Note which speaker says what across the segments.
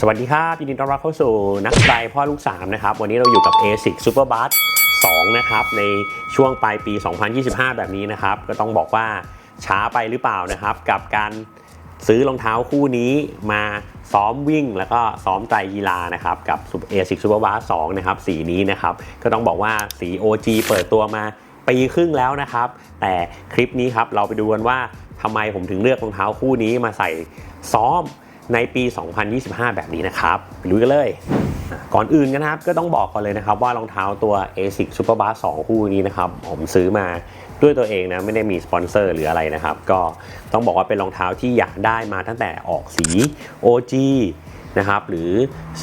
Speaker 1: สวัสดีครับยินดีต้อนรับเข้าสู่นักไตรพ่อลูก 3 นะครับ วันนี้เราอยู่กับ ASIC Super b u s 2 นะครับ ในช่วงปลายปี 2025 แบบนี้นะครับ ก็ต้องบอกว่าช้าไปหรือเปล่านะครับ กับการซื้อรองเท้าคู่นี้มาซ้อมวิ่งแล้วก็ซ้อมไตรกีฬานะครับ กับ ASIC Super b u s 2 นะครับ สีนี้นะครับ ก็ต้องบอกว่าสี OG เปิดตัวมาปีครึ่งแล้วนะครับ แต่คลิปนี้ครับเราไปดูกันว่าทำไมผมถึงเลือกรองเท้าคู่นี้มาใส่ซ้อม ในปี 2025 แบบนี้นะครับไปลุยกันเลย ก่อนอื่นกันนะครับ ก็ต้องบอกก่อนเลยนะครับ ว่ารองเท้าตัว ASIC Super b u s 2 คู่นี้นะครับ ผมซื้อมาด้วยตัวเองนะไม่ได้มีสปอนเซอร์หรืออะไรนะครับ ก็ต้องบอกว่าเป็นรองเท้าที่อยากได้มาตั้งแต่ออกสี OG นะครับหรือ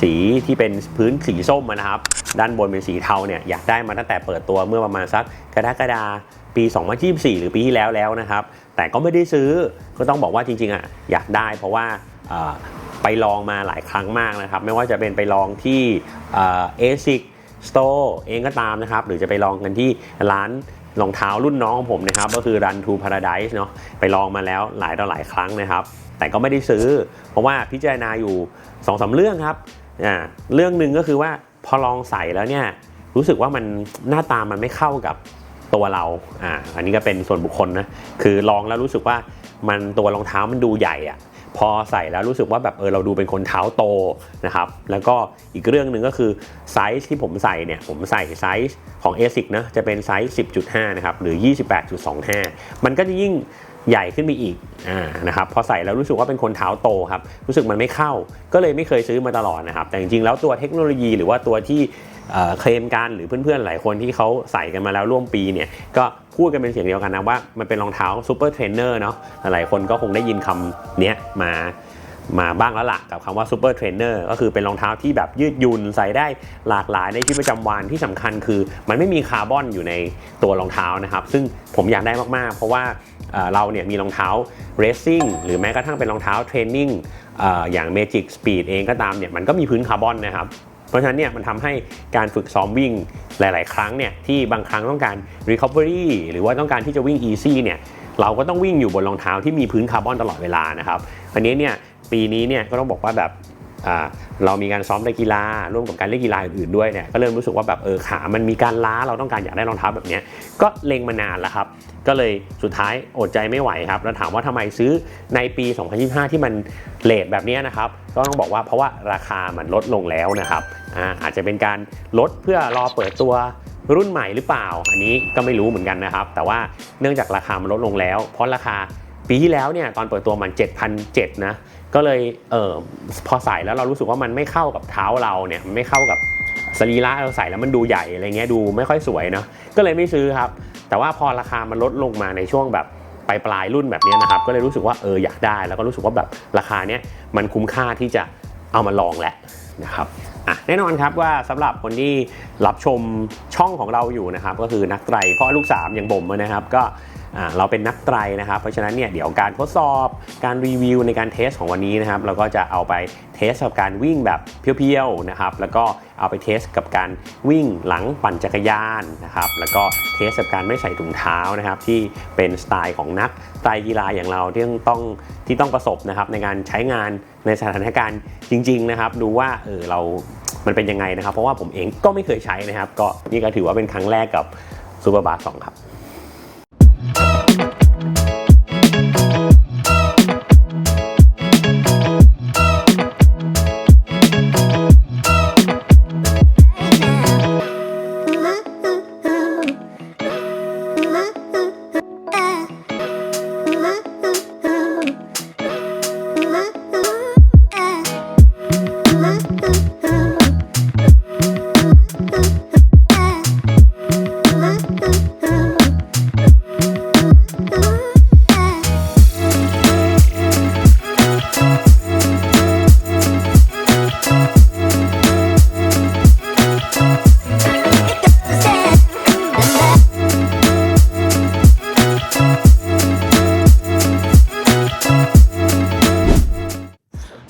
Speaker 1: สีที่เป็นพื้นสีส้มนะครับ ด้านบนเป็นสีเทาเนี่ยอยากได้มาตั้งแต่เปิดตัวเมื่อประมาณสักกรกฎาปี 2024 หรือปีที่แล้วแล้วนะครับ แต่ก็ไม่ได้ซื้อก็ต้องบอกว่าจริงๆอะอยากได้เพราะว่า ไปลองมาหลายครั้งมากนะครับ ไม่ว่าจะเป็นไปลองที่เอซิกสโตร์เองก็ตามนะครับ หรือจะไปลองกันที่ร้านรองเท้ารุ่นน้องของผมนะครับ ก็คือ Run to Paradise เนาะไปลองมาแล้วหลายต่อหลายครั้งนะครับ แต่ก็ไม่ได้ซื้อ เพราะว่าพิจารณาอยู่2อสเรื่องครับอ่าเรื่องหนึ่งก็คือว่าพอลองใส่แล้วเนี่ยรู้สึกว่ามันหน้าตามันไม่เข้ากับตัวเราอ่าอันนี้ก็เป็นส่วนบุคคลนะคือลองแล้วรู้สึกว่ามันตัวรองเท้ามันดูใหญ่อะ พอใส่แล้วรู้สึกว่าแบบเออเราดูเป็นคนเท้าโตนะครับแล้วก็อีกเรื่องหนึ่งก็คือไซส์ที่ผมใส่เนี่ยผมใส่ไซส์ของ ASIC นะจะเป็นไซส์ 10.5 นะครับหรือ 28.25 มันก็จะยิ่งใหญ่ขึ้นไปอีกอ่านะครับพอใส่แล้วรู้สึกว่าเป็นคนเท้าโตครับรู้สึกมันไม่เข้าก็เลยไม่เคยซื้อมาตลอดนะครับแต่จริงๆแล้วตัวเทคโนโลยีหรือว่าตัวที่ เคลมกันหรือเพื่อนๆหลายคนที่เขาใส่กันมาแล้วร่วมปีเนี่ยก็พูดกันเป็นเสียงเดียวกันนะว่ามันเป็นรองเท้าซูเปอร์เทรนเนอร์เนาะหลายคนก็คงได้ยินคำนี้มามาบ้างแล้วล่ะกับคำว่าซูเปอร์เทรนเนอร์ก็คือเป็นรองเท้าที่แบบยืดหยุ่นใส่ได้หลากหลายในชีวิตประจำวันที่สำคัญคือ มันไม่มีคาร์บอนอยู่ในตัวรองเท้านะครับ ซึ่งผมอยากได้มากๆ เพราะว่าเราเนี่ยมีรองเท้าเรซซิ่งหรือแม้กระทั่งเป็นรองเท้าเทรนนิ่งเอ่ออย่าง Magic Speed เองก็ตามเนี่ยมันก็มีพื้นคาร์บอนนะครับ เพราะฉะนั้นเนี่ยมันทำให้การฝึกซ้อมวิ่งหลาย ๆ ครั้งเนี่ยที่บางครั้งต้องการ recovery หรือว่าต้องการที่จะวิ่ง easy เนี่ยเราก็ต้องวิ่งอยู่บนรองเท้าที่มีพื้นคาร์บอนตลอดเวลานะครับอันนี้เนี่ยปีนี้เนี่ยก็ต้องบอกว่าแบบ เรามีการซ้อมในกีฬาร่วมกับการเล่นกีฬาอื่นๆด้วยเนี่ยก็เริ่มรู้สึกว่าแบบเออขามันมีการล้าเราต้องการอยากได้รองเท้าแบบนี้ก็เล็งมานานแล้วครับ ก็เลยสุดท้ายอดใจไม่ไหวครับ แล้วถามว่าทำไมซื้อในปี 2025 ที่มันเลทแบบนี้นะครับ ก็ต้องบอกว่าเพราะว่าราคามันลดลงแล้วนะครับอาอาจจะเป็นการลดเพื่อรอเปิดตัวรุ่นใหม่หรือเปล่า อันนี้ก็ไม่รู้เหมือนกันนะครับ แต่ว่าเนื่องจากราคามันลดลงแล้ว เพราะราคา ปีที่แล้วเนี่ยตอนเปิดตัวมัน7,700นะก็เลยเออพอใส่แล้วเรารู้สึกว่ามันไม่เข้ากับเท้าเราเนี่ยมันไม่เข้ากับสรีระเราใส่แล้วมันดูใหญ่อะไรเงี้ยดูไม่ค่อยสวยเนาะก็เลยไม่ซื้อครับ แต่ว่าพอราคามันลดลงมาในช่วงแบบปลายปลายรุ่นแบบเนี้ยนะครับก็เลยรู้สึกว่าเอออยากได้แล้วก็รู้สึกว่าแบบราคาเนี้ยมันคุ้มค่าที่จะเอามาลองแหละนะครับอะแน่นอนครับว่าสำหรับคนที่รับชมช่องของเราอยู่นะครับ ก็คือนักไตรพ่อลูกสามอย่างผมนะครับก็ เราเป็นนักไตรนะครับ เพราะฉะนั้นเนี่ยเดี๋ยวการทดสอบการรีวิวในการเทสของวันนี้นะครับ เราก็จะเอาไปเทสกับการวิ่งแบบเพียวๆนะครับ แล้วก็เอาไปเทสกับการวิ่งหลังปั่นจักรยานนะครับ แล้วก็เทสกับการไม่ใส่ถุงเท้านะครับ ที่เป็นสไตล์ของนักไตรกีฬาอย่างเราที่ต้องที่ต้องประสบนะครับในการใช้งานในสถานการณ์จริง ๆ นะครับ ดูว่าเออเรา มันเป็นยังไงนะครับ เพราะว่าผมเองก็ไม่เคยใช้นะครับ ก็นี่ก็ถือว่าเป็นครั้งแรกกับซูเปอร์บาร์สองครับ Thank you.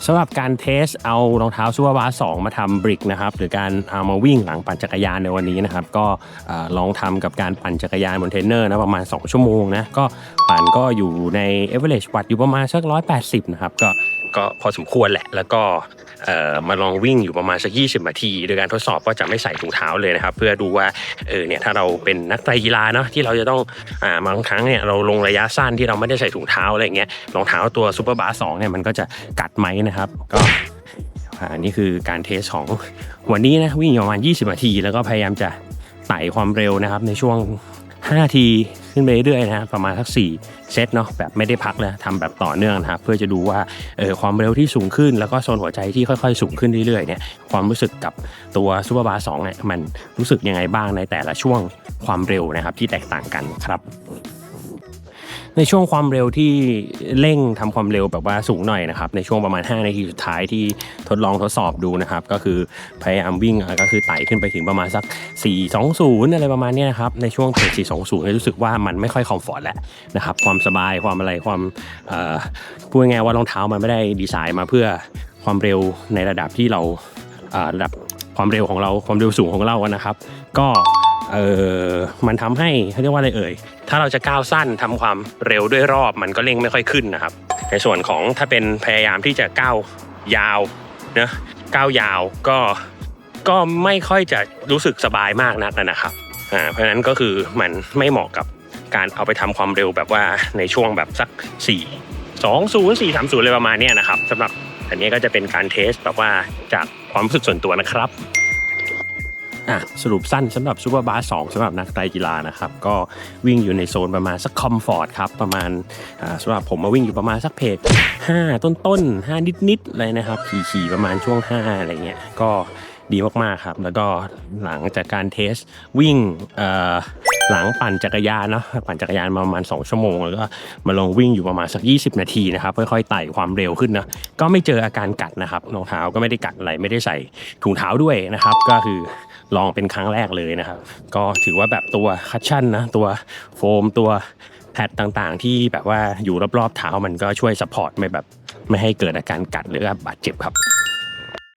Speaker 1: สำหรับการเทสเอารองเท้าซูเปอร์บาสองมาทำบริกนะครับหรือการเอามาวิ่งหลังปั่นจักรยานในวันนี้นะครับก็ลองทำกับการปั่นจักรยานบนเทรนเนอร์นะประมาณ 2 ชั่วโมงนะก็ปั่นก็อยู่ใน average วัตอยู่ประมาณสัก180นะครับก็ ก็พอสมควรแหละ แล้วก็
Speaker 2: มาลองวิ่งอยู่ประมาณสัก20นาที โดยการทดสอบก็จะไม่ใส่ถุงเท้าเลยนะครับ เพื่อดูว่าเออเนี่ยถ้าเราเป็นนักไตรกีฬาเนาะที่เราจะต้องอ่าบางครั้งเนี่ยเราลงระยะสั้นที่เราไม่ได้ใส่ถุงเท้าอะไรเงี้ยรองเท้าตัวซูเปอร์บาสสองเนี่ยมันก็จะกัดไหมนะครับ ก็อันนี้คือการเทสของวันนี้นะวิ่งอยู่ประมาณ 20นาที แล้วก็พยายามจะไต่ความเร็วนะครับในช่วง 5 ทีขึ้นไปเรื่อยๆนะประมาณสัก4เซตเนาะแบบไม่ได้พักเลยทำแบบต่อเนื่องนะครับเพื่อจะดูว่าเออความเร็วที่สูงขึ้น แล้วก็โซนหัวใจที่ค่อยๆ สูงขึ้นเรื่อยๆเนี่ยความรู้สึกกับตัวซูเปอร์บาร์สองเนี่ยมันรู้สึกยังไงบ้างในแต่ละช่วงความเร็วนะครับที่แตกต่างกันครับ ในช่วงความเร็วที่เร่งทำความเร็วแบบว่าสูงหน่อยนะครับในช่วงประมาณ 5 นาทีสุดท้ายที่ทดลองทดสอบดูนะครับก็คือพยายามวิ่งก็คือไต่ขึ้นไปถึงประมาณสัก 420 อะไรประมาณนี้นะครับในช่วงเพจ420รู้สึกว่ามันไม่ค่อยคอมฟอร์ตแล้วนะครับความสบายความอะไรความพูดง่ายว่ารองเท้ามันไม่ได้ดีไซน์มาเพื่อความเร็วในระดับที่เราระดับความเร็วของเราความเร็วสูงของเราอะนะครับ ก็ เออมันทำให้เขาเรียกว่าอะไรเอ่ย ถ้าเราจะก้าวสั้นทำความเร็วด้วยรอบมันก็เร่งไม่ค่อยขึ้นนะครับ ในส่วนของถ้าเป็นพยายามที่จะก้าวยาวนะก้าวยาวก็ก็ไม่ค่อยจะรู้สึกสบายมากนักนะครับอ่าเพราะฉะนั้นก็คือมันไม่เหมาะกับการเอาไปทำความเร็วแบบว่าในช่วงแบบสัก 4 2 0 4 3 0เลยประมาณนี้นะครับสำหรับอันนี้ก็จะเป็นการเทสแบบว่าจากความรู้สึกส่วนตัวนะครับ อะสรุปสั้นสำหรับซูเปอร์บาสสองสำหรับนักไตกีฬานะครับ ก็วิ่งอยู่ในโซนประมาณสักคอมฟอร์ตครับ ประมาณอ่าสำหรับผมมาวิ่งอยู่ประมาณสักเพจ5 ต้นต้นๆ5นิดๆเลยนะครับ ขี่ขี่ประมาณช่วง 5 อะไรเงี้ยก็ดีมากๆครับ แล้วก็หลังจากการเทสวิ่งเอ่อหลังปั่นจักรยานเนาะปั่นจักรยานมาประมาณ 2 ชั่วโมง แล้วก็มาลงวิ่งอยู่ประมาณสัก 20 นาทีนะครับค่อยๆไต่ความเร็วขึ้นนะก็ไม่เจออาการกัดนะครับรองเท้าก็ไม่ได้กัดอะไรไม่ได้ใส่ถุงเท้าด้วยนะครับ ก็คือ ลองเป็นครั้งแรกเลยนะครับ ก็ถือว่าแบบตัวคัชชั่นนะ ตัวโฟมตัวแพดต่างๆ ที่แบบว่าอยู่รอบๆเท้ามันก็ช่วยสปอร์ตไม่แบบไม่ให้เกิดอาการกัดหรือว่าบาดเจ็บครับ